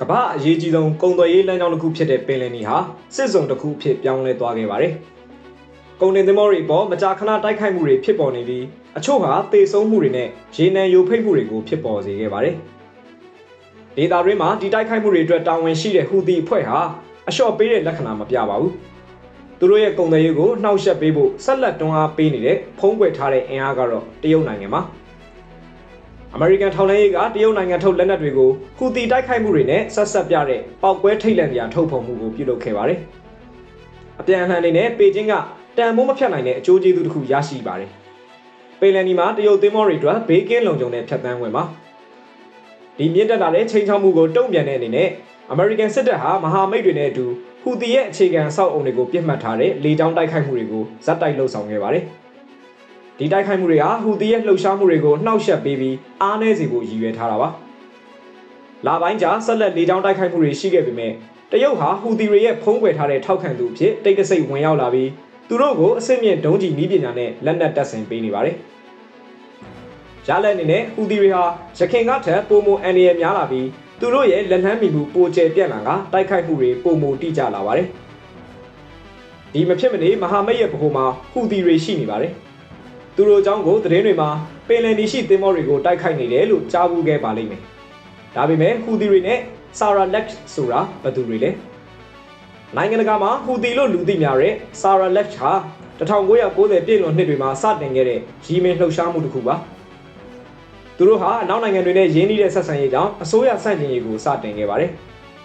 ကမ္ဘာအရေးကြီးဆုံးကုန်သွယ်ရေးလမ်းကြောင်းတစ်ခုဖြစ်တဲ့ပင်လယ်နီဟာစစ်စုံတစ်ခုအဖြစ်ပြောင်းလဲသွားခဲ့ပါတယ်။ကုန်တင်သင်္ဘောတွေပေါ်မကြာခဏတိုက်ခိုက်မှုတွေဖြစ်ပေါ်နေပြီးအချို့ဟာသေဆုံးမှုတွေနဲ့ရေနံယိုဖိတ်မှုတွေကိုဖြစ်ပေါ်စေခဲ့ပါတယ်။ဒေတာရင်းမှာဒီတိုက်ခိုက်မှုတွေအတွက်တာဝန်ရှိတဲ့ဟူသီအဖွဲ့ဟာအလျှော့ပေးတဲ့လက္ခဏာမပြပါဘူး။သူတို့ရဲ့ကုန်သွယ်ရေးကိုနှောက်ယှက်ပေးဖို့ဆက်လက်တွန်းအားပေးနေတဲ့ဖုံးကွယ်ထားတဲ့အင်အားကတော့တရုတ်နိုင်ငံပါ။ အမေရိကန်ထောက်လှမ်းရေးကတရုတ်နိုင်ငံထုတ်လက်နက်တွေကိုဟူတီတိုက်ခိုက်မှုတွေနဲ့ဆက်ဆက်ပြတဲ့ပောက်ကွဲထိတ်လန့်စရာထုတ်ဖော်မှုကိုပြုလုပ်ခဲ့ပါတယ်။အပြန်အလှန်အနေနဲ့ပေကျင်းကတန်မိုးမဖြတ်နိုင်တဲ့အကျိုးကျေးဇူးတစ်ခုရရှိပါတယ်။ပေလန်နီမှာတရုတ်သင်းမောတွေအတွက်ဘေးကင်းလုံခြုံတဲ့ဖြတ်သန်းခွင့်ပါ။ဒီမြင့်တက်လာတဲ့ချိန်ချောက်မှုကိုတုံ့ပြန်တဲ့အနေနဲ့အမေရိကန်စစ်တပ်ဟာမဟာမိတ်တွေနဲ့အတူဟူတီရဲ့အခြေခံအဆောက်အုံတွေကိုပြစ်မှတ်ထားတဲ့လေကြောင်းတိုက်ခိုက်မှုတွေကိုဇက်တိုက်လှုပ်ဆောင်ခဲ့ပါတယ်။ ဒီတိုက်ခိုက်မှုတွေဟာဟူသီရဲ့လှုပ်ရှားမှုတွေကိုနှောက်ယှက်ပေးပြီးအားနည်းစေဖို့ရည်ရွယ်ထားတာပါ။လာပိုင်းကြာဆက်လက်လေကြောင်းတိုက်ခိုက်မှုတွေရှိခဲ့ပေမဲ့တရုတ်ဟာဟူသီတွေရဲ့ဖုံးကွယ်ထားတဲ့ထောက်ခံသူအဖြစ်တိတ်တဆိတ်ဝင်ရောက်လာပြီးသူတို့ကိုအစစ်မြင့်ဒုံးကျည်နည်းပညာနဲ့လက်နက်တပ်ဆင်ပေးနေပါတယ်။ရလက်အနေနဲ့ဟူသီတွေဟာရခိုင်ကထက်ပိုမိုအန်ဒီရများလာပြီးသူတို့ရဲ့လက်လန်းမီမှုပိုကျယ်ပြန့်လာကတိုက်ခိုက်မှုတွေပိုမိုတိကျလာပါတယ်။ဒီမဖြစ်မနေမဟာမိတ်ရဲ့ဗဟိုမှာဟူသီတွေရှိနေပါတယ်။ သူတို့အကြောင်းကိုသတင်းတွေမှာပင်လယ်နီရှိသင်းမောတွေကိုတိုက်ခိုက်နေတယ်လို့ကြားဘူးခဲ့ပါလိမ့်မယ်။ဒါပေမဲ့ဟူသီတွေနဲ့ဆာရာလက်ဆိုတာဘယ်သူတွေလဲ။နိုင်ငံတကာမှာဟူသီလို့လူသိများတဲ့ဆာရာလက်ဟာ1990ပြည့်လွန်နှစ်တွေမှာစတင်ခဲ့တဲ့ရီမင်လှုပ်ရှားမှုတစ်ခုပါ။သူတို့ဟာအနောက်နိုင်ငံတွေနဲ့ရင်းနှီးတဲ့ဆက်ဆံရေးကြောင့်အစိုးရဆန့်ကျင်ရေးကိုစတင်ခဲ့ပါတယ်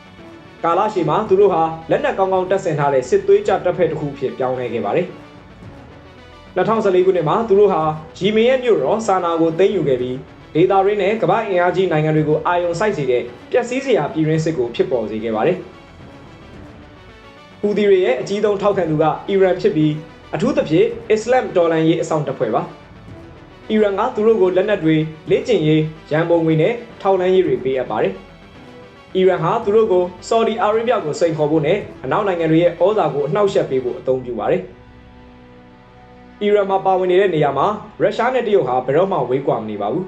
။ကာလရှည်မှာသူတို့ဟာလက်နက်ကောင်းကောင်းတပ်ဆင်ထားတဲ့စစ်သွေးကြတပ်ဖက်တစ်ခုဖြစ်ပြောင်းလဲခဲ့ပါတယ်။ 2014ခုနှစ်မှာသူတို့ဟာဂျီမင်ရဲ့မြို့တော်ဆာနာကိုသိမ်းယူခဲ့ပြီးဒေတာရင်းနဲ့ကမ္ဘာအင်အားကြီးနိုင်ငံတွေကိုအာရုံစိုက်စေတဲ့ပျက်စီးစရာပြည်ရင်းစစ်ကိုဖြစ်ပေါ်စေခဲ့ပါတယ်။ဟူဒီတွေရဲ့အကြီးဆုံးထောက်ခံသူကအီရန်ဖြစ်ပြီးအထူးသဖြင့်အစ္စလမ်တော်လှန်ရေးအဆောင်တပ်ဖွဲ့ပါ။အီရန်ကသူတို့ကိုလက်နက်တွေလေ့ကျင့်ရေးရန်ပုံငွေနဲ့ထောက်လှမ်းရေးတွေပေးအပ်ပါတယ်။အီရန်ဟာသူတို့ကိုဆော်ဒီအာရေဗျကိုစိန်ခေါ်ဖို့နဲ့အနောက်နိုင်ငံတွေရဲ့ဩဇာကိုအနှောက်အယှက်ပေးဖို့အသုံးပြုပါတယ်။ အီရန်မှာပါဝင်နေတဲ့နေရာမှာရုရှားနဲ့တရုတ်ဟာဘယ်တော့မှဝေးကွာမနေပါဘူး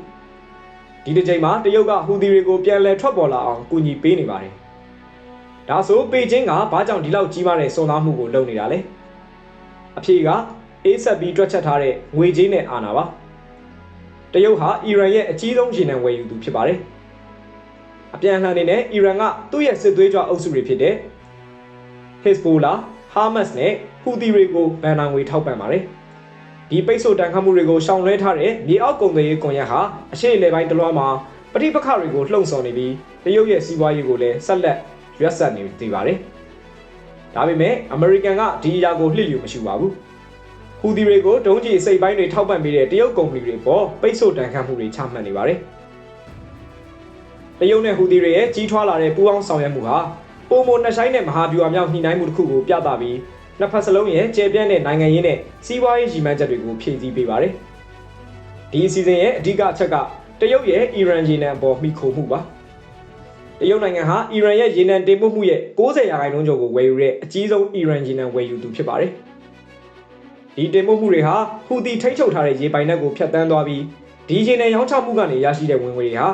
။ဒီတစ်ချိန်မှာတရုတ်ကဟူသီတွေကိုပြန်လည်ထွက်ပေါ်လာအောင်ကူညီပေးနေပါတယ်။ဒါဆိုပေကျင်းကဘာကြောင့်ဒီလောက်ကြီးမားတဲ့စွန်သားမှုကိုလုပ်နေတာလဲ။အဖြေကအေးဆက်ပြီးတွက်ချက်ထားတဲ့ငွေကြေးနဲ့အာဏာပါ။တရုတ်ဟာအီရန်ရဲ့အကြီးဆုံးရေနံဝယ်ယူသူဖြစ်ပါတယ်။အပြန်အလှန်အနေနဲ့အီရန်ကသူ့ရဲ့စစ်သွေးကြွအုပ်စုတွေဖြစ်တဲ့ Hezbollah, Hamas နဲ့ဟူသီတွေကိုဗန်နာငွေထောက်ပံ့ပါတယ်။ ဒီပိတ်ဆို့တန်ခတ်မှုတွေကိုရှောင်လွှဲထားတဲ့မြေအောက်ကုန်သွယ်ရေးကွန်ရက်ဟာအရှေ့အလယ်ပိုင်းတလွှားမှာပဋိပက္ခတွေကိုလှုံ့ဆော်နေပြီးတရုတ်ရဲ့စီးပွားရေးကိုလည်းဆက်လက်ရွက်ဆက်နေသေးပါတယ်။ဒါပေမဲ့အမေရိကန်ကဒီအရာကိုလှစ်လျူမရှိပါဘူး။ဟူသီတွေကိုဒုံးကျည်စိတ်ပိုင်းတွေထောက်ပံ့ပေးတဲ့တရုတ်ကုမ္ပဏီတွေပေါ်ပိတ်ဆို့တန်ခတ်မှုတွေချမှတ်နေပါတယ်။တရုတ်နဲ့ဟူသီတွေရဲ့ကြီးထွားလာတဲ့ပူးပေါင်းဆောင်ရွက်မှုဟာပုံမနှဆိုင်တဲ့မဟာဗျူဟာမြောက်ညှိနှိုင်းမှုတစ်ခုကိုပြသပြီး နှစ်ဖက်စလုံးရဲ့ကျေပြန့်တဲ့နိုင်ငံရေးနဲ့စီးပွားရေးရည်မှန်းချက်တွေကိုဖြည့်ဆည်းပေးပါတယ်။ဒီအစီအစဉ်ရဲ့အဓိကအချက်ကတရုတ်ရဲ့အီရန်ရေနံအပေါ်မိခိုမှုပါ။တရုတ်နိုင်ငံဟာအီရန်ရဲ့ရေနံတင်ပို့မှုရဲ့90ရာခိုင်နှုန်းကျော်ကိုဝယ်ယူတဲ့အကြီးဆုံးအီရန်ရေနံဝယ်ယူသူဖြစ်ပါတယ်။ဒီတင်ပို့မှုတွေဟာဟူသီထိတ်ချုပ်ထားတဲ့ရေပိုင်နက်ကိုဖျက်ဆီးသွားပြီးဒီရေနံရောင်းချမှုကနေရရှိတဲ့ဝင်ငွေတွေဟာ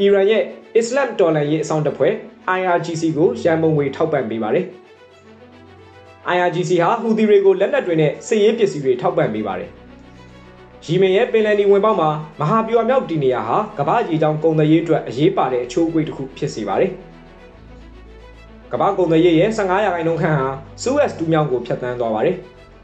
အီရန်ရဲ့အစ္စလမ်တော်လှန်ရေးအဆောင်တပ်ဖွဲ့ IRGC ကိုရန်ပုံငွေထောက်ပံ့ပေးပါတယ်။ IRGC ဟာဟူသီတွေကိုလက်နက်တွေနဲ့စစ်ရေးပစ္စည်းတွေထောက်ပံ့ပေးပါတယ်။ရီမင်ရဲ့ပင်လယ်နီဝင်ပေါက်မှာမဟာဗျူဟာမြောက်ဒီနေရာဟာကမ္ဘာကြီးကြောင်ကုန်သွယ်ရေးအတွက်အရေးပါတဲ့အချိုးအကွေးတစ်ခုဖြစ်စေပါတယ်။ကမ္ဘာကုန်သွယ်ရေးရဲ့15ရာခိုင်နှုန်းခန့်ဟာစူးအက်စ်တူးမြောင်းကိုဖျက်ဆီးသွားပါတယ်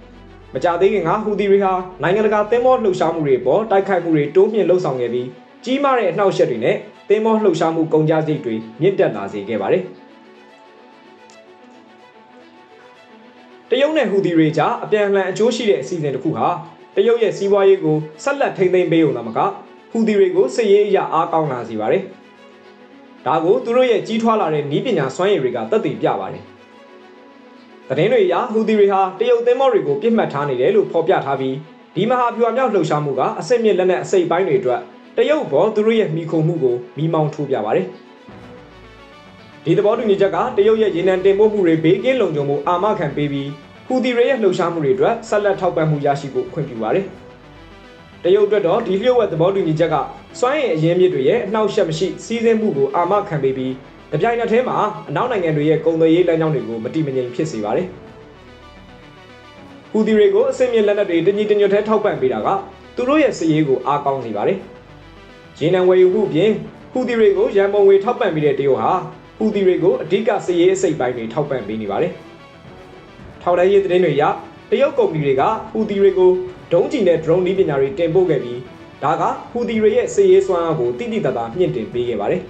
။မကြသေးခင်ကဟူသီတွေဟာနိုင်ငံတကာသင်းမောလှုပ်ရှားမှုတွေပေါ်တိုက်ခိုက်မှုတွေတိုးမြင့်လှုပ်ဆောင်ခဲ့ပြီးကြီးမားတဲ့အနှောက်အယှက်တွေနဲ့သင်းမောလှုပ်ရှားမှုကုန်ကြစရိတ်တွေမြင့်တက်လာစေခဲ့ပါတယ်။ တရုတ်နဲ့ဟူသီတွေကြားအပြန်အလှန်အကျိုးရှိတဲ့အစီအစဉ်တစ်ခုဟာတရုတ်ရဲ့စီးပွားရေးကိုဆက်လက်ထိန်းသိမ်းပေးုံသာမကဟူသီတွေကိုစစ်ရေးအရာအားကောင်းလာစေပါတယ်။ဒါကိုသူတို့ရဲ့ကြီးထွားလာတဲ့ဤပညာစွမ်းရည်တွေကသက်သေပြပါတယ်။သတင်းတွေအရဟူသီတွေဟာတရုတ်သင်းမောတွေကိုပြစ်မှတ်ထားနေတယ်လို့ဖော်ပြထားပြီးဒီမဟာဗျူဟာမြောက်လှုပ်ရှားမှုကအစစ်မြစ်လက်နက်အစိပ်ပိုင်းတွေအတွက်တရုတ်ဘောသူတို့ရဲ့မိခုံမှုကိုမိမောင်းထိုးပြပါတယ်။ ဒီသဘောတူညီချက်ကတရုတ်ရဲ့ရေနံတင်ပို့မှုတွေဘေးကင်းလုံခြုံမှုအာမခံပေးပြီးဟူသီတွေရဲ့လှုပ်ရှားမှုတွေအတွက်ဆက်လက်ထောက်ပံ့မှုရရှိဖို့ခွင့်ပြုပါတယ်။တရုတ်အတွက်တော့ဒီလျှို့ဝှက်သဘောတူညီချက်ကစွမ်းရည်အရင်းမြစ်တွေရဲ့အနှောက်အယှက်မရှိစီးဆင်းမှုကိုအာမခံပေးပြီး။တပြိုင်နက်တည်းမှာအနောက်နိုင်ငံတွေရဲ့ကုန်သွယ်ရေးလမ်းကြောင်းတွေကိုမတိမငြိမ်ဖြစ်စေပါတယ်။ဟူဒီတွေကိုအစင်မြင့်လက်နက်တွေတညီတညွတ်ထဲထောက်ပံ့ပေးတာကသူတို့ရဲ့စည်ရေးကိုအားကောင်းစေပါတယ်။ရေနံဝယ်ယူမှုပြင်ဟူဒီတွေကိုရန်ပုံငွေထောက်ပံ့ပေးတဲ့တရုတ်ဟာ ဟူဒီတွေကိုအဓိကစည်ရေးအစိတ်ပိုင်းတွေထောက်ပံ့ပေးနေပါတယ်။ထောက်တိုင်းရေးသတင်းတွေအရတရုတ်ကုမ္ပဏီတွေကဟူဒီတွေကိုဒုံးကျည်နဲ့ drone နည်းပညာတွေတင်ပို့ခဲ့ပြီးဒါကဟူဒီတွေရဲ့စည်ရေးစွမ်းအားကိုတိတိတတ်တာမြင့်တင်ပေးခဲ့ပါတယ်။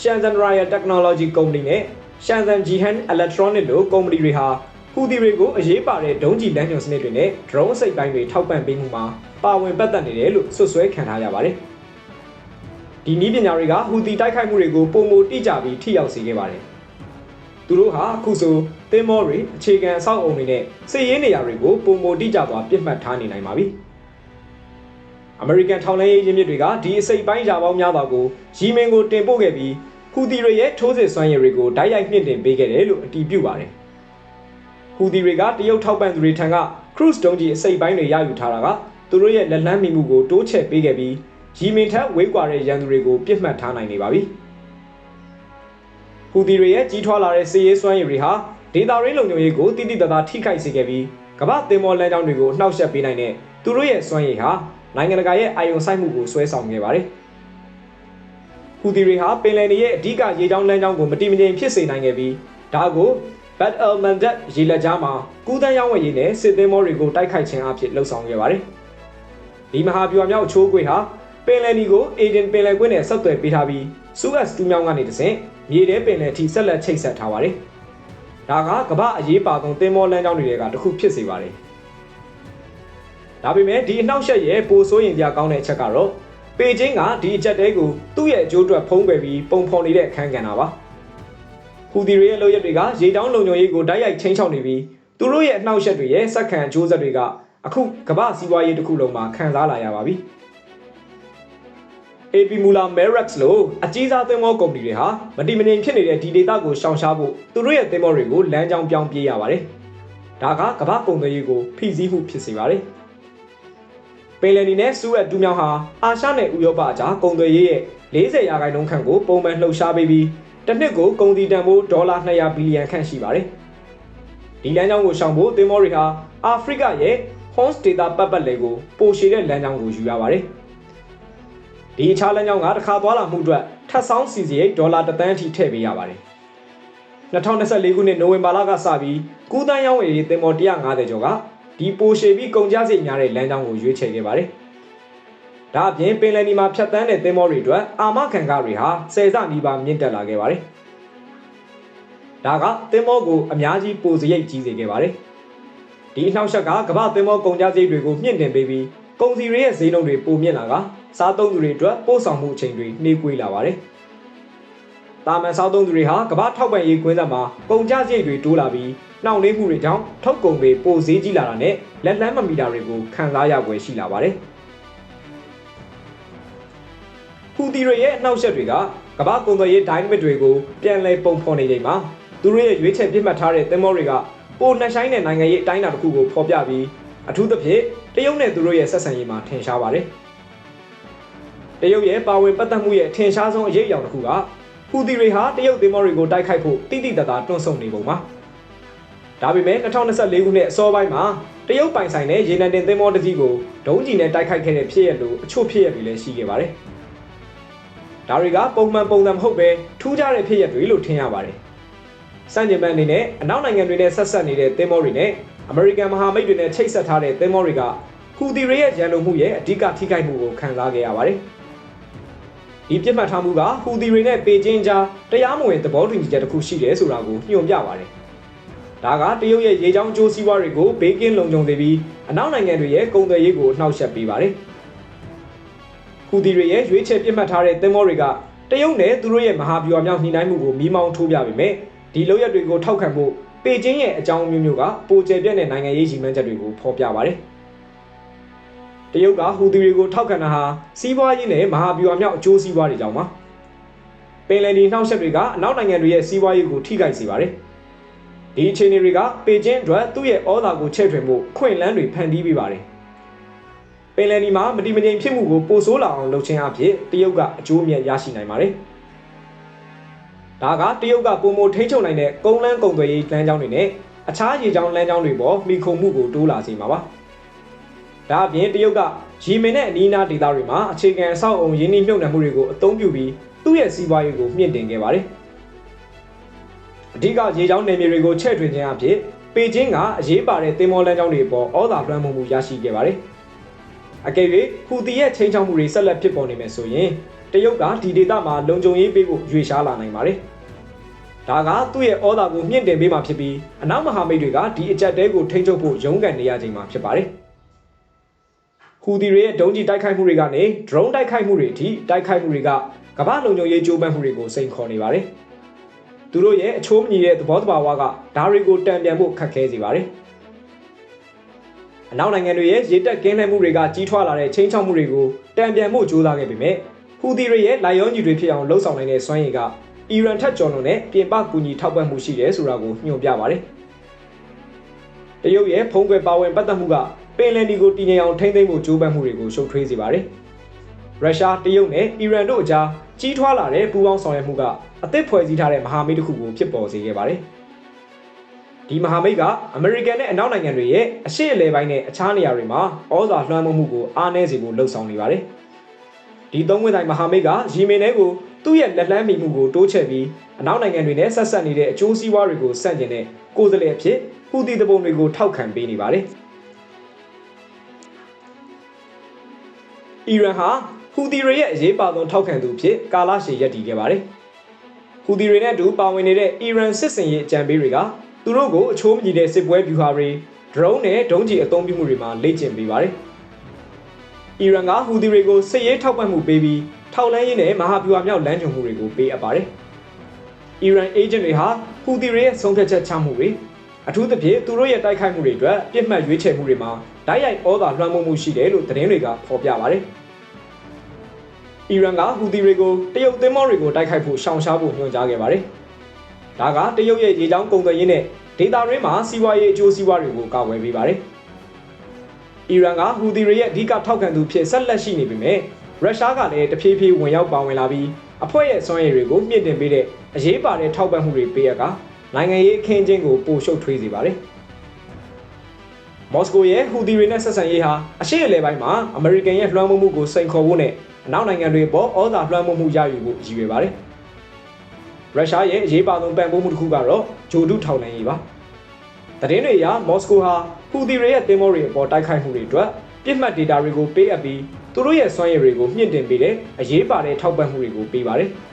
ရှန်ဇန်ရာယာ Technology ကုမ္ပဏီနဲ့ရှန်ဇန် Jihan Electronic တို့ကုမ္ပဏီတွေဟာဟူဒီတွေကိုအရေးပါတဲ့ဒုံးကျည်လမ်းညွှန်စနစ်တွေနဲ့ drone စိတ်ပိုင်းတွေထောက်ပံ့ပေးမှုမှာပါဝင်ပတ်သက်နေတယ်လို့ဆွဆွဲခံထားရပါတယ်။ ဒီနည်းပညာတွေကဟူဒီတိုက်ခိုက်မှုတွေကိုပုံမတိကျပြီးထိရောက်စေခဲ့ပါတယ်။သူတို့ဟာအခုဆိုသင်းမောတွေအခြေခံအဆောက်အုံတွေနဲ့စစ်ရေးနေရာတွေကိုပုံမတိကျသွားပြစ်မှတ်ထားနေနိုင်ပါပြီ။အမေရိကန်ထောက်လှမ်းရေးရင်းမြစ်တွေကဒီအစိပ်ပိုင်းယာပေါင်းများစွာကိုရီမင်ကိုတင်ပို့ခဲ့ပြီးဟူသီတွေရဲ့ထိုးစစ်စွမ်းရည်တွေကိုတိုက်ရိုက်မြင့်တင်ပေးခဲ့တယ်လို့အတည်ပြုပါတယ်။ဟူသီတွေကတရုတ်ထောက်ပံ့သူတွေထံက cruise တုံးကြီးအစိပ်ပိုင်းတွေရယူထားတာကသူတို့ရဲ့လက်လန်းမိမှုကိုတိုးချဲ့ပေးခဲ့ပြီး ရီမင်ထက်ဝေးကွာတဲ့ရန်သူတွေကိုပြစ်မှတ်ထားနိုင်နေပါပြီ။ဟူသီတွေရဲ့ကြီးထွားလာတဲ့စစ်ရေးစွမ်းရည်တွေဟာဒေတာရင်းလုံခြုံရေးကိုတိတိတသားထိခိုက်စေခဲ့ပြီးကမ္ဘာတင်မောလမ်းကြောင်းတွေကိုနှောက်ယှက်ပေးနိုင်တဲ့သူတို့ရဲ့စွမ်းရည်ဟာနိုင်ငံတကာရဲ့အာယုံစိုက်မှုကိုဆွဲဆောင်ခဲ့ပါတယ်။ဟူသီတွေဟာပင်လယ်နေရဲ့အဓိကရေကြောင်းလမ်းကြောင်းကိုမတိမငြိမ်ဖြစ်စေနိုင်ခဲ့ပြီးဒါကို Bad El Mandeb ရေလက်ကြားမှာကူးတန်းရောင်းဝယ်ရေးနဲ့စစ်သင်းမောတွေကိုတိုက်ခိုက်ခြင်းအဖြစ်လှုပ်ဆောင်ခဲ့ပါတယ်။ဒီမဟာဗျူဟာမြောက်အချိုးကွေဟာ ပင်လယ်နီကိုအေဒင်ပင်လယ်ကွင်းနဲ့ဆက်သွယ်ပေးထားပြီးစူအက်စ်တူးမြောင်းကနေတဆင့်မြေထဲပင်လယ်ထိဆက်လက်ချိတ်ဆက်ထားပါတယ်။ဒါကကမ္ဘာအရေးပါဆုံးသင်းမောလမ်းကြောင်းတွေကတစ်ခုဖြစ်စေပါတယ်။ဒါပေမဲ့ဒီအနှောက်အယှက်ရဲ့ပိုဆိုးရင်ကြကောင်းတဲ့အချက်ကတော့ပေကျင်းကဒီအချက်တဲကိုသူ့ရဲ့အကျိုးအတွက်ဖုံးကွယ်ပြီးပုံဖော်နေတဲ့အခန်းကဏ္ဍပါဟူဒီတွေရဲ့လုပ်ရက်တွေကရေတောင်းလုံခြုံရေးကိုတိုက်ရိုက်ချင်းချောက်နေပြီးသူတို့ရဲ့အနှောက်အယှက်တွေရဲ့စက္ကန့်အကျိုးဆက်တွေကအခုကမ္ဘာစီးပွားရေးတစ်ခုလုံးမှာခံစားလာရပါပြီ AP Mula Merex လို့အကြီးစားသင်းမောကုမ္ပဏီတွေဟာမတိမငြိမ်ဖြစ်နေတဲ့ဒီဒေတာကိုရှောင်ရှားဖို့သူတို့ရဲ့သင်းမောတွေကိုလမ်းကြောင်းပြောင်းပြေးရပါတယ်။ဒါကကမ္ဘာကုန်သွယ်ရေးကိုဖိစီးမှုဖြစ်စေပါတယ်။ပင်လယ်နီနဲ့စူးအက်တူးမြောင်းဟာအာရှနဲ့ဥရောပအကြားကုန်သွယ်ရေးရဲ့40ရာခိုင်နှုန်းခန့်ကိုပုံမှန်လှုပ်ရှားပေးပြီးတစ်နှစ်ကိုကုန်စည်တန်ဖိုးဒေါ်လာ200ဘီလီယံခန့်ရှိပါတယ်။ဒီလမ်းကြောင်းကိုရှောင်ဖို့သင်းမောတွေဟာအာဖရိကရဲ့ Horns Data ပတ်ပတ်လည်ကိုပိုရှည်တဲ့လမ်းကြောင်းကိုယူရပါတယ်။ ဒီအခြားလမ်းကြောင်းကတစ်ခါသွားလာမှုအတွက်ထပ်ဆောင်းစီစီရိတ်ဒေါ်လာတသန်းအထိထည့်ပေးရပါတယ်။2024ခုနှစ်နိုဝင်ဘာလကစပြီးကူးတန်းရောင်းဝယ်ရေးသင်္ဘော150ကျော်ကဒီပိုရှေပြီးကုန်ကျစရိတ်များတဲ့လမ်းကြောင်းကိုရွေးချယ်ခဲ့ပါတယ်။ဒါအပြင်ပင်လယ်နီမှာဖြတ်တန်းတဲ့သင်္ဘောတွေအတွက်အာမခံကားတွေဟာဆယ်ဆနီးပါးမြင့်တက်လာခဲ့ပါတယ်။ဒါကသင်္ဘောကိုအများကြီးပိုစရိတ်ကြီးစေခဲ့ပါတယ်။ဒီအနှောက်အယှက်ကကမ္ဘာသင်္ဘောကုန်ကျစရိတ်တွေကိုမြင့်တင်ပေးပြီးကုန်စီတွေရဲ့ဈေးနှုန်းတွေပိုမြင့်လာက စားသုံးသူတွေအတွက်ပို့ဆောင်မှုအချိန်တွေနှေးကွေးလာပါတယ်။တာမန်စားသုံးသူတွေဟာကမ္ဘာထောက်ပံ့ရေးကွင်းဆက်မှာကုန်ကျစရိတ်တွေတိုးလာပြီးနှောင့်နှေးမှုတွေကြောင့်ထုတ်ကုန်တွေပိုဈေးကြီးလာတာနဲ့လက်လန်းမမီတာတွေကိုခံစားရပွဲရှိလာပါတယ်။ဟူဒီတွေရဲ့အနှောက်အယှက်တွေကကမ္ဘာကုန်သွယ်ရေးဒိုင်းမစ်တွေကိုပြန်လည်ပုံဖော်နေချိန်မှာသူတို့ရဲ့ရွေးချယ်ပြစ်မှတ်ထားတဲ့သင်္ဘောတွေကပိုနှက်ဆိုင်တဲ့နိုင်ငံရေးအတိုင်းအတာတစ်ခုကိုဖော်ပြပြီးအထူးသဖြင့်တရုတ်နဲ့သူတို့ရဲ့ဆက်ဆံရေးမှာထင်ရှားပါတယ်။ တရုတ်ရဲ့ပါဝင်ပတ်သက်မှုရဲ့ထင်ရှားဆုံးအရေးအယောင်တစ်ခုကဟူဒီတွေဟာတရုတ်သင်္ဘောတွေကိုတိုက်ခိုက်ဖို့တိတိတတ်တာတွန်းဆုံနေပုံပါ။ဒါပေမဲ့2024ခုနှစ်အစောပိုင်းမှာတရုတ်ပိုင်ဆိုင်တဲ့ရေနံတင်သင်္ဘောတစ်စီးကိုဒုံးကျည်နဲ့တိုက်ခိုက်ခဲ့တဲ့ဖြစ်ရပ်လိုအချို့ဖြစ်ရပ်တွေလည်းရှိခဲ့ပါတယ်။ဒါတွေကပုံမှန်ပုံစံမဟုတ်ပဲထူးခြားတဲ့ဖြစ်ရပ်တွေလို့ထင်ရပါတယ်။စံကျင်ဘက်အနေနဲ့အနောက်နိုင်ငံတွေနဲ့ဆက်ဆက်နေတဲ့သင်္ဘောတွေနဲ့အမေရိကန်မဟာမိတ်တွေနဲ့ချိတ်ဆက်ထားတဲ့သင်္ဘောတွေကဟူဒီတွေရဲ့ရန်လိုမှုရဲ့အဓိကထိခိုက်မှုကိုခံစားခဲ့ရပါတယ်။ ဒီပြစ်မှတ်ထားမှုကဟူဒီတွေနဲ့ပေကျင်းကြားတရားမဝင်သဘောတူညီချက်တစ်ခုရှိတယ်ဆိုတာကိုညွှန်ပြပါတယ်။ဒါကတရုတ်ရဲ့ရေကြောင်းအကျိုးစီးပွားတွေကိုဘေးကင်းလုံခြုံစေပြီးအနောက်နိုင်ငံတွေရဲ့ကုန်သွယ်ရေးကိုနှောက်ယှက်ပေးပါတယ်။ဟူဒီတွေရဲ့ရွေးချယ်ပြစ်မှတ်ထားတဲ့သင်္ဘောတွေကတရုတ်နဲ့သူတို့ရဲ့မဟာဗျူဟာမြောက်ညှိနှိုင်းမှုကိုမီးမောင်းထိုးပြပေမဲ့ဒီလောက်ရက်တွေကိုထောက်ခံဖို့ပေကျင်းရဲ့အကြောင်းမျိုးမျိုးကပိုကျယ်ပြန့်တဲ့နိုင်ငံရေးရည်မှန်းချက်တွေကိုဖော်ပြပါတယ်။ တရုတ်ကဟူသီတွေကိုထောက်ခံတာဟာစီးပွားရေးနဲ့မဟာဗျူဟာမြောက်အကျိုးစီးပွားတွေကြောင့်ပါ။ပင်လယ်ဒီနှောက်ယှက်တွေကအနောက်နိုင်ငံတွေရဲ့စီးပွားရေးကိုထိခိုက်စေပါတယ်။ဒီအခြေအနေတွေကပေကျင်းအတွက်သူ့ရဲ့ဩဇာကိုချဲ့ထွင်မှုခွင့်လန်းတွေဖန်တီးပေးပါတယ်။ပင်လယ်ဒီမှာမတိမငြိမ်ဖြစ်မှုကိုပိုဆိုးလာအောင်လုပ်ခြင်းအဖြစ်တရုတ်ကအကျိုးအမြတ်ရရှိနိုင်ပါတယ်။ဒါကတရုတ်ကပုံမထိန်းချုပ်နိုင်တဲ့ကုန်းလန်းကုံသွယ်ရေးလမ်းကြောင်းတွေနဲ့အခြားရေကြောင်းလမ်းကြောင်းတွေပေါ်မိခုံမှုကိုတိုးလာစေမှာပါ။ ဒါအပြင်တရုတ်ကရီမင်နဲ့အနီးအနားဒေသတွေမှာအခြေခံအဆောက်အုံရင်းနှီးမြှုပ်နှံမှုတွေကိုအသုံးပြုပြီးသူ့ရဲ့စီးပွားရေးကိုမြင့်တင်ခဲ့ပါတယ်။အဓိကရေကြောင်းနယ်မြေတွေကိုချဲ့ထွင်ခြင်းအဖြစ်ပေကျင်းကအရေးပါတဲ့သင်္ဘောလမ်းကြောင်းတွေပေါ်ဩဇာလွှမ်းမိုးမှုရရှိခဲ့ပါတယ်။အကယ်၍ဟူတီရဲ့ချိန်ချောက်မှုတွေဆက်လက်ဖြစ်ပေါ်နေမယ်ဆိုရင်တရုတ်ကဒီဒေသမှာလုံခြုံရေးပေးဖို့ရွေရှားလာနိုင်ပါတယ်။ဒါကသူ့ရဲ့ဩဇာကိုမြင့်တင်ပေးမှာဖြစ်ပြီးအနောက်မဟာမိတ်တွေကဒီအကြက်တဲကိုထိန်းချုပ်ဖို့ရုန်းကန်နေရချိန်မှာဖြစ်ပါတယ်။ ဟူတီတွေရဲ့ဒုံးကျည်တိုက်ခိုက်မှုတွေကနေ drone တိုက်ခိုက်မှုတွေအထိတိုက်ခိုက်မှုတွေကကမ္ဘာလုံခြုံရေးကြိုးပမ်းမှုတွေကိုစိန်ခေါ်နေပါတယ်။သူတို့ရဲ့အချိုးမညီတဲ့သဘောတဘာဝကဒါတွေကိုတံပြန်ဖို့ခက်ခဲစေပါတယ်။အနောက်နိုင်ငံတွေရဲ့ရေတက်ကင်းလှည့်မှုတွေကကြီးထွားလာတဲ့ချင်းချောက်မှုတွေကိုတံပြန်ဖို့ကြိုးစားခဲ့ပေမဲ့ဟူသီတွေရဲ့လိုက်ရောညီတွေဖြစ်အောင်လှုံ့ဆော်နိုင်တဲ့စွမ်းရည်ကအီရန်ထက်ကျော်လွန်တဲ့ပြင်ပကူညီထောက်ပံ့မှုရှိတယ်ဆိုတာကိုညွှန်ပြပါတယ်။တရုတ်ရဲ့ဖုံးကွယ်ပါဝင်ပတ်သက်မှုက ပင်လယ်ဒီကိုတည်ငြိမ်အောင်ထိန်းသိမ်းဖို့ကြိုးပမ်းမှုတွေကိုရှုပ်ထွေးစေပါတယ်။ရုရှားတရုတ်နဲ့အီရန်တို့အကြားကြီးထွားလာတဲ့ပူးပေါင်းဆောင်ရွက်မှုကအသစ်ဖွဲ့စည်းထားတဲ့မဟာမိတ်တစ်ခုကိုဖြစ်ပေါ်စေခဲ့ပါတယ်။ဒီမဟာမိတ်ကအမေရိကန်နဲ့အနောက်နိုင်ငံတွေရဲ့အရှေ့အလယ်ပိုင်းနဲ့အခြားနေရာတွေမှာဩဇာလွှမ်းမိုးမှုကိုအားနည်းစေဖို့လှုံ့ဆော်နေပါတယ်။ဒီသုံးဝင်တိုင်းမဟာမိတ်ကရီမင်ထဲကိုသူ့ရဲ့လက်လန်းမိမှုကိုတိုးချဲ့ပြီးအနောက်နိုင်ငံတွေနဲ့ဆက်ဆက်နေတဲ့အကျိုးစီးပွားတွေကိုစန့်ကျင်တဲ့ကိုယ်စားလှယ်အဖြစ်ဟူတီတပုံတွေကိုထောက်ခံပေးနေပါတယ်။ အီရန်ဟာဟူတီတွေရဲ့အရေးပါဆုံးထောက်ခံသူဖြစ်ကာလရှည်ရပ်တည်ခဲ့ပါတယ်။ဟူတီတွေနဲ့အတူပါဝင်နေတဲ့အီရန်စစ်စင်ရေးအကြံပေးတွေကသူတို့ကိုအချိုးမကြီးတဲ့စစ်ပွဲဗျူဟာတွေ drone နဲ့ဒုံးကျည်အသုံးပြုမှုတွေမှာလေ့ကျင့်ပေးပါတယ်။အီရန်ကဟူတီတွေကိုစစ်ရေးထောက်ပံ့မှုပေးပြီးထောက်လန်းရေးနဲ့မဟာဗျူဟာမြောက်လမ်းညွှန်မှုတွေကိုပေးအပ်ပါတယ်။အီရန် agent တွေဟာဟူတီတွေရဲ့ဆုံးဖြတ်ချက်ချမှုတွေ အထူးသဖြင့်သူတို့ရဲ့တိုက်ခိုက်မှုတွေအတွက်ပြစ်မှတ်ရွေးချယ်မှုတွေမှာဓာတ်ရိုက်ဩဇာလွှမ်းမိုးမှုရှိတယ်လို့သတင်းတွေကဖော်ပြပါတယ်။အီရန်ကဟူသီတွေကိုတရုတ်သင်္ဘောတွေကိုတိုက်ခိုက်ဖို့ရှောင်ရှားဖို့ညွှန်ကြားခဲ့ပါတယ်။ဒါကတရုတ်ရဲ့ရေကြောင်းကုန်သွယ်ရေးနဲ့ဒေတာရင်းမှာစီးပွားရေးအကျိုးစီးပွားတွေကိုကာကွယ်ပေးပါတယ်။အီရန်ကဟူသီတွေရဲ့အဓိကထောက်ခံသူဖြစ်ဆက်လက်ရှိနေပေမဲ့ရုရှားကလည်းတဖြည်းဖြည်းဝင်ရောက်ပါဝင်လာပြီးအဖွဲ့ရဲ့စွမ်းရည်တွေကိုမြင့်တင်ပေးတဲ့အရေးပါတဲ့ထောက်ပံ့မှုတွေပေးရက နိုင်ငံရေးအခင်းအကျင်းကိုပိုရှုပ်ထွေးစေပါတယ်။မော်စကိုရဲ့ဟူသီတွေနဲ့ဆက်ဆံရေးဟာအရှေ့အလယ်ပိုင်းမှာအမေရိကန်ရဲ့လွှမ်းမိုးမှုကိုစိန်ခေါ်ဖို့နဲ့အနောက်နိုင်ငံတွေပေါ်ဩဇာလွှမ်းမိုးမှုရယူဖို့ရည်ရွယ်ပါတယ်။ရုရှားရဲ့အရေးပါဆုံးပံ့ပိုးမှုတစ်ခုကတော့ဂျိုဒုထောက်လှမ်းရေးပါ။သတင်းတွေအရမော်စကိုဟာဟူသီတွေရဲ့တင်မောတွေအပေါ်တိုက်ခိုက်မှုတွေအတွက်ပြစ်မှတ်ဒေတာတွေကိုပေးအပ်ပြီးသူတို့ရဲ့စွမ်းရည်တွေကိုမြင့်တင်ပေးတဲ့အရေးပါတဲ့ထောက်ပံ့မှုတွေကိုပေးပါတယ်။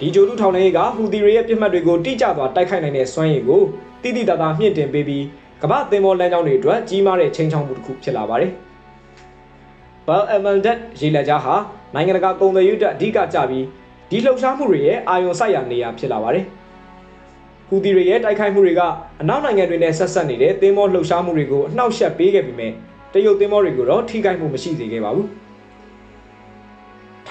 ဒီဂျိုဒုထောက်လှမ်းရေးကဟူသီတွေရဲ့ပြစ်မှတ်တွေကိုတိကျစွာတိုက်ခိုက်နိုင်တဲ့စွမ်းရည်ကိုတိတိတသားမြင့်တင်ပေးပြီးကမ္ဘာသင်္ဘောလမ်းကြောင်းတွေအတွက်ကြီးမားတဲ့ချိန်ချောင်းမှုတစ်ခုဖြစ်လာပါတယ်။ Bal Amandat ရေလက်ကြားဟာနိုင်ငံတကာကုန်သွယ်ရေးအတွက်အဓိကကျပြီးဒီလှုပ်ရှားမှုတွေရဲ့အာရုံစိုက်ရာနေရာဖြစ်လာပါတယ်။ဟူသီတွေရဲ့တိုက်ခိုက်မှုတွေကအနောက်နိုင်ငံတွေနဲ့ဆက်ဆက်နေတဲ့သင်းမောလှုပ်ရှားမှုတွေကိုအနှောက်အယှက်ပေးခဲ့ပြီးမြဲတရုတ်သင်းမောတွေကိုတော့ထိခိုက်မှုမရှိစေခဲ့ပါဘူး။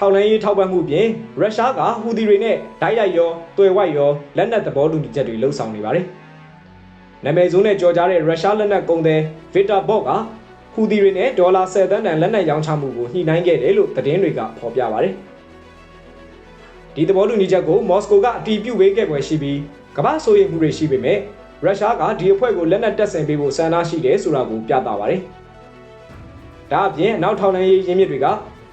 ထောက်လန်းရေးထောက်ပံ့မှုပြင်ရုရှားကဟူသီတွေနဲ့ဒိုက်လိုက်ရောတွယ်ဝိုက်ရောလက်နက်သဘောတူညီချက်တွေလှုပ်ဆောင်နေပါတယ်။နာမည်ဆိုးနဲ့ကြော်ကြားတဲ့ရုရှားလက်နက်ကုန်သည်ဗစ်တာဘော့ကဟူသီတွေနဲ့ဒေါ်လာ10သန်းတန်လက်နက်ရောင်းချမှုကိုညှိနှိုင်းခဲ့တယ်လို့သတင်းတွေကဖော်ပြပါတယ်။ဒီသဘောတူညီချက်ကိုမော်စကိုကအတီးပြုတ်ပေးခဲ့ပွဲရှိပြီးကမ္ဘာဆိုရင်မှုတွေရှိပေမဲ့ရုရှားကဒီအဖွဲ့ကိုလက်နက်တပ်ဆင်ပေးဖို့ဆန္ဒရှိတယ်ဆိုတာကိုပြသပါတယ်။ဒါအပြင်အနောက်ထောင်လှမ်းရေးရင်းမြစ်တွေက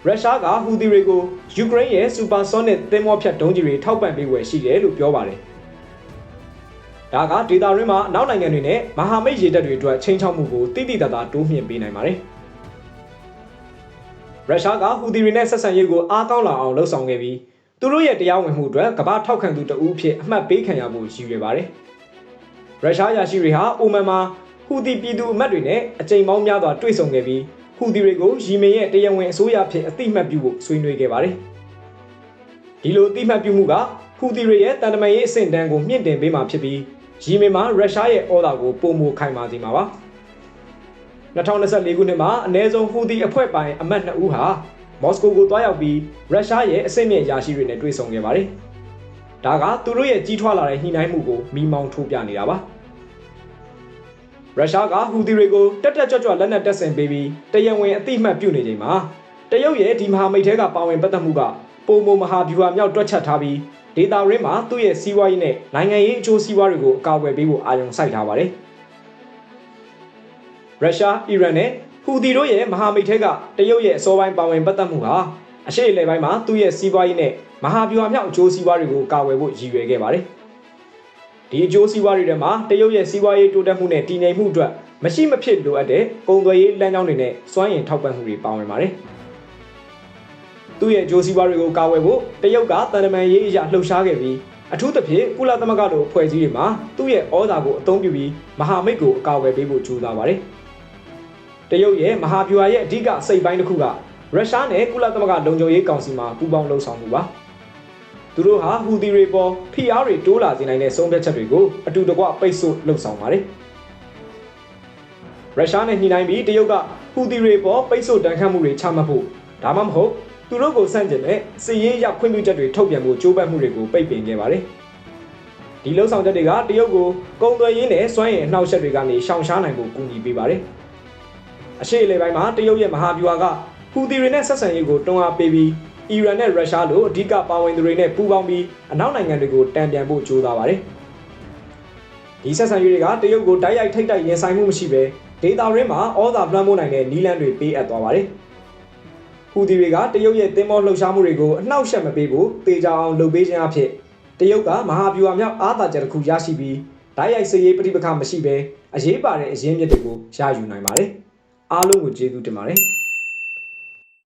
ရုရှားကဟူသီတွေကိုယူကရိန်းရဲ့စူပါဆိုနစ်သင်္ဘောဖြတ်ဒုံးကျည်တွေထောက်ပံ့ပေးဝယ်ရှိတယ်လို့ပြောပါတယ်။ဒါကဒေတာရင်းမှာအနောက်နိုင်ငံတွေနဲ့မဟာမိတ်ရေတပ်တွေအတွက်ချိန်ချောက်မှုကိုတိတိတတ်တာတိုးမြှင့်ပေးနိုင်ပါတယ်။ရုရှားကဟူသီတွေနဲ့ဆက်ဆံရေးကိုအားကောင်းလာအောင်လှုံ့ဆော်ခဲ့ပြီးသူတို့ရဲ့တရားဝင်မှုအတွက်ကမ္ဘာထောက်ခံသူတဦးအဖြစ်အမှတ်ပေးခံရမှုရည်ရွယ်ပါတယ်။ရုရှားရာရှိတွေဟာအိုမန်မှာဟူသီပြည်သူအမတ်တွေနဲ့အကြိမ်ပေါင်းများစွာတွေ့ဆုံခဲ့ပြီး ဟူသီတွေကိုရီမင်ရဲ့တရားဝင်အစိုးရဖြစ်အတိမတ်ပြုဖို့ဆွေးနွေးခဲ့ပါတယ်။ဒီလိုအတိမတ်ပြုမှုကဟူသီတွေရဲ့တန်တမာရေးအဆင့်တန်းကိုမြင့်တင်ပေးမှာဖြစ်ပြီးရီမင်မှာရုရှားရဲ့အော်ဒါကိုပုံမခိုင်မာစေမှာပါ2024ခုနှစ်မှာအနည်းဆုံးဟူသီအဖွဲ့ပိုင်အမတ်2ဦးဟာမော်စကိုကိုတွားရောက်ပြီးရုရှားရဲ့အဆင့်မြင့်ရာရှိတွေနဲ့တွေ့ဆုံခဲ့ပါတယ်။ဒါကသူတို့ရဲ့ကြီးထွားလာတဲ့ညှိနှိုင်းမှုကိုမိမောင်းထိုးပြနေတာပါ။ ရုရှားကဟူသီတွေကိုတက်တက်ကြွကြွလက်နက်တပ်ဆင်ပေးပြီးတရဝင်အတိမတ်ပြုနေချိန်မှာတရုတ်ရဲ့ဒီမဟာမိတ်ထဲကပါဝင်ပတ်သက်မှုကပုံမမဟာဗျူဟာမြောက်တွက်ချက်ထားပြီးဟဒေတာရင်းမှာသူ့ရဲ့စီးပွားရေးနဲ့နိုင်ငံရေးအကျိုးစီးပွားတွေကိုအကာအကွယ်ပေးဖို့အာရုံစိုက်ထားပါတယ်ရုရှားအီရန်နဲ့ဟူသီတို့ရဲ့မဟာမိတ်ထဲကတရုတ်ရဲ့အစောပိုင်းပါဝင်ပတ်သက်မှုဟာအရှေ့အလယ်ပိုင်းမှာသူ့ရဲ့စီးပွားရေးနဲ့မဟာဗျူဟာမြောက်အကျိုးစီးပွားတွေကိုကာကွယ်ဖို့ရည်ရွယ်ခဲ့ပါတယ် ဒီအကျိုးစီးပွားတွေထဲမှာတရုတ်ရဲ့စီးပွားရေးတိုးတက်မှုနဲ့တည်ငြိမ်မှုအတွက်မရှိမဖြစ်လိုအပ်တဲ့ကုန်သွယ်ရေးလမ်းကြောင်းတွေနဲ့စွမ်းရည်ထောက်ပံ့မှုတွေပါဝင်ပါတယ်သူ့ရဲ့အကျိုးစီးပွားတွေကိုကာကွယ်ဖို့တရုတ်ကတန်တမန်ရေးအရာလှုပ်ရှားခဲ့ပြီးအထူးသဖြင့်ကုလသမဂ္ဂလိုအဖွဲ့အစည်းတွေမှာသူ့ရဲ့ဩဇာကိုအသုံးပြုပြီးမဟာမိတ်ကိုအကာအကွယ်ပေးဖို့ကြိုးစားပါတယ်။တရုတ်ရဲ့မဟာဗျူဟာရဲ့အဓိကစိတ်ပိုင်းတစ်ခုကရုရှားနဲ့ကုလသမဂ္ဂလုံခြုံရေးကောင်စီမှာပူးပေါင်းလှုပ်ဆောင်မှုပါ။ သူတို့ဟာဟူသီတွေပေါ်ဖိအားတွေတိုးလာစေနိုင်တဲ့ဆုံးဖြတ်ချက်တွေကိုအတူတကွပိတ်ဆို့လှုပ်ဆောင်ပါတယ်။ရုရှားနဲ့ညှိနှိုင်းပြီးတရုတ်ကဟူသီတွေပေါ်ပိတ်ဆို့တန်ခတ်မှုတွေချမှတ်ဖို့ဒါမှမဟုတ်သူတို့ကိုစန့်ကျင်တဲ့စစ်ရေးရခွင့်ပြုချက်တွေထုတ်ပြန်ဖို့ကြိုးပမ်းမှုတွေကိုပိတ်ပင်ခဲ့ပါတယ်။ဒီလှုပ်ဆောင်ချက်တွေကတရုတ်ကိုကုန်သွယ်ရေးနဲ့စွမ်းရည်အနှောက်အယှက်တွေကနေရှောင်ရှားနိုင်ဖို့ကူညီပေးပါတယ်။အရှေ့အလယ်ပိုင်းမှာတရုတ်ရဲ့မဟာဗျူဟာကဟူသီတွေနဲ့ဆက်ဆံရေးကိုတွန်းအားပေးပြီး အီရန်နဲ့ရုရှားလိုအဓိကပါဝင်သူတွေနဲ့ပူးပေါင်းပြီးအနောက်နိုင်ငံတွေကိုတံပြန်ဖို့ကြိုးစားပါတယ်။ဒီဆက်ဆံရေးတွေကတရုတ်ကိုတိုက်ရိုက်ထိတ်တိုက်ရင်ဆိုင်မှုမရှိဘဲဒေတာရင်းမှာဩဇာလွှမ်းမိုးနိုင်တဲ့နီလန်တွေပေးအပ်သွားပါတယ်။ဟူသီတွေကတရုတ်ရဲ့သင်္ဘောလှုပ်ရှားမှုတွေကိုအနှောက်အယှက်မပေးဖို့တေချာအောင်လုပ်ပေးခြင်းအဖြစ်တရုတ်ကမဟာဗျူဟာမြောက်အားသာချက်တစ်ခုရရှိပြီးဓာတ်ရိုက်စည်ရေးပဋိပက္ခမရှိဘဲအရေးပါတဲ့အရင်းမြစ်တွေကိုရယူနိုင်ပါတယ်။အားလုံးကိုကျေးဇူးတင်ပါတယ်။